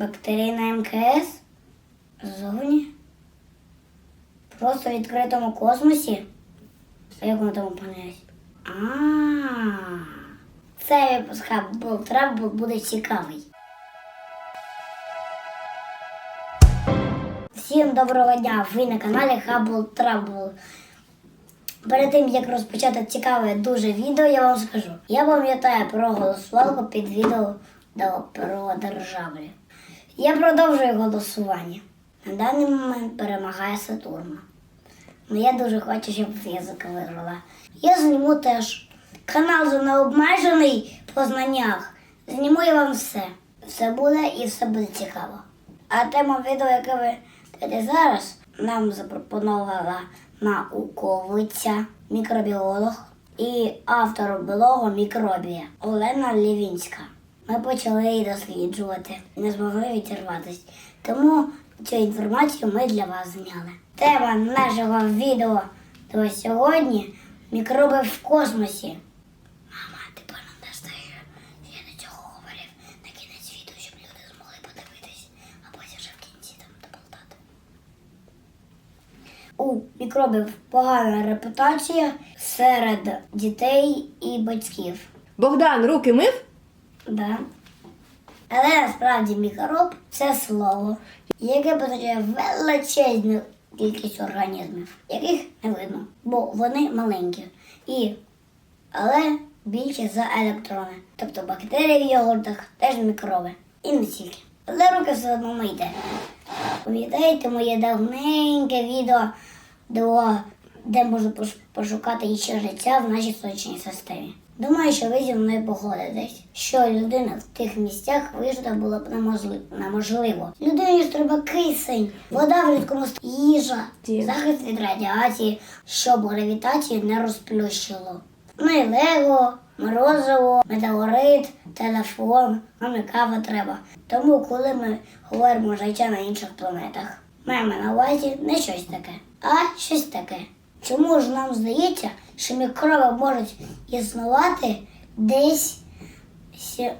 Бактерії на МКС? Зовні? Просто в відкритому космосі? А як воно там опиняється? А. Цей випуск Хаббл Трабл буде цікавий. Всім доброго дня! Ви на каналі Хаббл Трабл. Перед тим як розпочати цікаве дуже відео, я вам скажу. Я пам'ятаю про голосувалку під відео про державлі. Я продовжую голосування. На даний момент перемагає Сатурна. Ну я дуже хочу, щоб фізика виграла. Я зніму теж. Канал же не обмежений по знаннях. Зніму я вам все. Все буде і все буде цікаво. А тема відео, яке ви дивитесь зараз, нам запропонувала науковиця, мікробіолог і автор блогу Мікробія Олена Лівінська. Ми почали її досліджувати і не змогли відірватися. Тому цю інформацію ми для вас зняли. Тема нашого відео до сьогодні мікроби в космосі. Мама, ти на цього говорив на кінець відео, щоб люди змогли подивитись, а вже в кінці доболтати. У мікробів погана репутація серед дітей і батьків. Богдан, руки мив? Да. Але насправді мікроб це слово, яке позначає величезну кількість організмів, яких не видно, бо вони маленькі. І, але більше за електрони. Тобто бактерії в йогуртах теж мікроби. І не тільки. Але руки все одно мийте. Пам'ятаєте моє давненьке відео, де можна пошукати ще життя в нашій сонячній системі. Думаю, що ви зі мною погодитесь, що людина в тих місцях вижити було б неможливо. Людині ж треба кисень, вода в рідкому їжа, захист від радіації, щоб гравітацію не розплющило. Ну і лего, морозиво, метеорит, телефон, нам і кава треба. Тому, коли ми говоримо життя на інших планетах, маємо на увазі не щось таке, а щось таке. Чому ж нам здається, що мікроби можуть існувати десь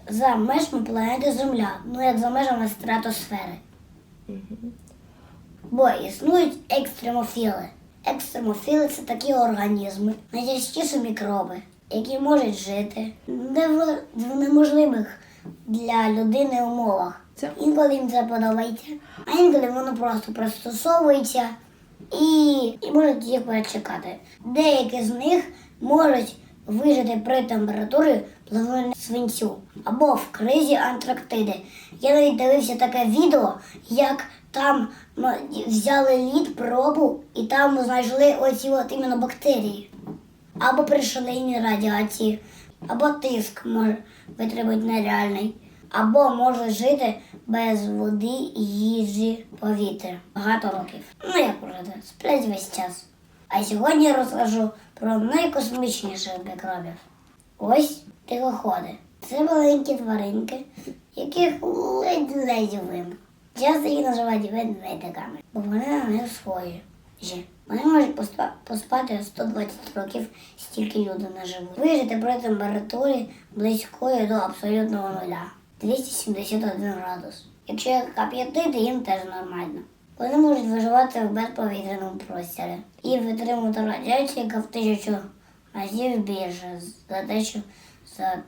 за межами планети Земля, ну як за межами стратосфери? Бо існують екстремофіли. Екстремофіли це такі організми, найчастіше мікроби, які можуть жити в неможливих для людини умовах. Інколи їм це подобається, а інколи воно просто пристосовується і, і можуть їх перечекати. Деякі з них можуть вижити при температурі половини свинцю або в кризі Антарктиди. Я навіть дивився таке відео, як там взяли лід, пробу, і там знайшли оці от іменно бактерії. Або при шаленій радіації, або тиск може витримати нереальний, або може жити без води, їжі, повітря багато років. Ну як уже сплять весь час. А сьогодні я розкажу про найкосмічніших мікробів. Ось тихоходи. Це маленькі тваринки, яких ледь-ледь видно. Часто їх називають ведмедиками, бо вони на них схожі. Вони можуть поспа- поспати 120 років, стільки люди не живуть. Вижити при температурі близької до абсолютного нуля 271 градус. Якщо їх кип'ятити, їм теж нормально. Вони можуть виживати в безповітряному просторі і витримувати радіацію, яка в тисячу разів більше за те, що за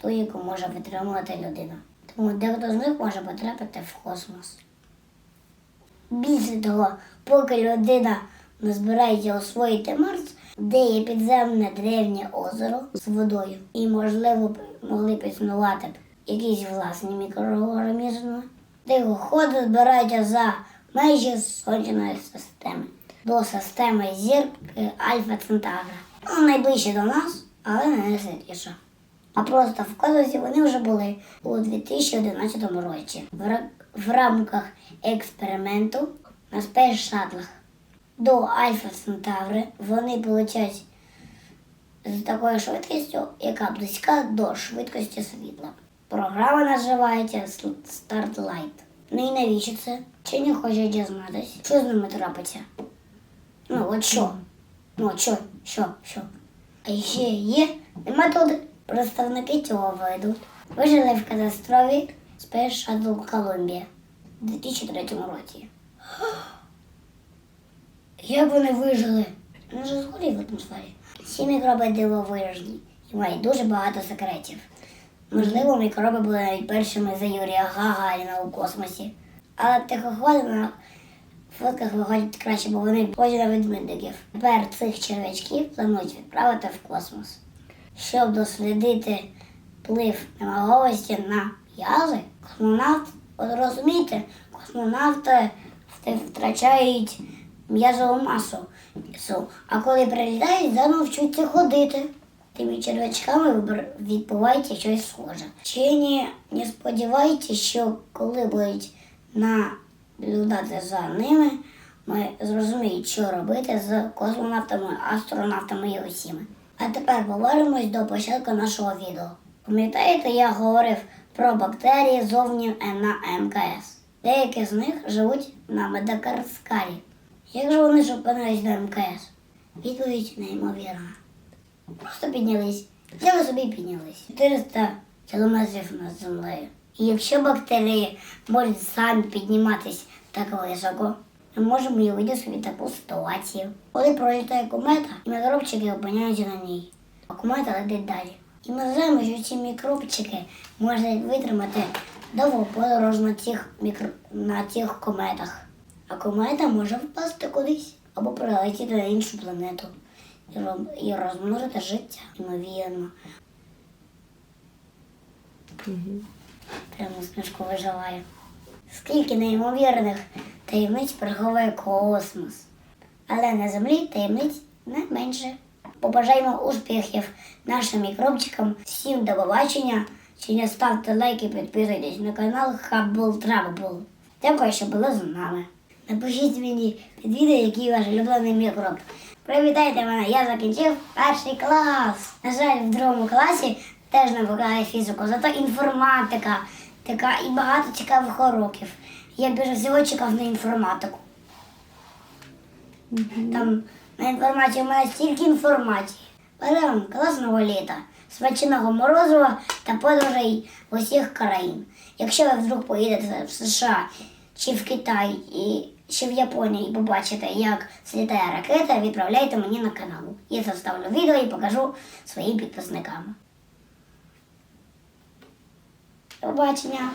ту, яку може витримувати людина. Тому дехто з них може потрапити в космос. Більше того, поки людина не збирається освоїти Марс, де є підземне древнє озеро з водою, і, можливо, могли б існувати якісь власні мікроорганізми, тихоходи збираються за межі сонячної системи до системи зірки Альфа Центавра. Ну, найближче до нас, але не найсвітліша. А просто в космосі вони вже були у 2011 році в, ра- в рамках експерименту на Shuttle. До Альфа Центаври вони полетять з такою швидкістю, яка близька до швидкості світла. Програма називається Starlight. Ну і навіщо це? Чи не хоче дізнатись? Що з ними трапиться? Ну, от що? Ну, от що, що, що? А ще є методи. Представники цього виду вижили в катастрофі Space Shuttle Columbia у 2003 році. Як вони вижили? Вони ж згорів в атмосфері. Ці мікроби дивовижні і мають дуже багато секретів. Можливо, мікроби були навіть першими за Юрія Гагаріна у космосі. Але тихоходи на фотках виходять краще, бо вони схожі на ведмедиків. Тепер цих черв'ячків планують відправити в космос, щоб дослідити вплив намаговості на м'язи. Космонавт, от розумієте, космонавти втрачають м'язову масу. А коли прилітають, заново вчуться ходити. Тими черв'ячками відбувається щось схоже. Вчені не сподіваються, що коли будуть наблюдати за ними, ми зрозуміють, що робити з космонавтами, астронавтами і усіми. А тепер повернемось до початку нашого відео. Пам'ятаєте, я говорив про бактерії зовні на МКС. Деякі з них живуть на Мадагаскарі. Як же вони ж опинились на МКС? Відповідь неймовірна. Просто піднялись. Взяли собі піднялись. 400 кілометрів над землею. І якщо бактерії можуть самі підніматись так високо, ми можемо уявити собі таку ситуацію. Коли пролітає комета, і мікробчики опиняються на ній, а комета летить далі. І ми знаємо, що ці мікробчики можуть витримати довгу подорож на цих, мікро... на цих кометах. А комета може впасти кудись або прилетіти на іншу планету і, розмножити життя, ймовірно. Прямо з книжку виживає. Скільки неймовірних таємниць приховує космос. Але на землі таємниць не менше. Побажаємо успіхів нашим мікробчикам. Всім до побачення. Чи не ставте лайки, підписуйтесь на канал Hubble Trouble. Дякую, що були з нами. Напишіть мені під відео, який ваш улюблений мікроб. Привітайте мене, я закінчив перший клас. На жаль, в другому класі теж не викладає фізику, зато інформатика така і багато цікавих уроків. Я більше всього чекав на інформатику. Там на інформації у мене стільки інформації. Бажаю класного літа, смачного морозива та подорожей усіх країн. Якщо ви вдруг поїдете в США чи в Китай і чи в Японії і побачите, як злітає ракета, відправляйте мені на канал. Я заставлю відео і покажу своїм підписникам. До побачення!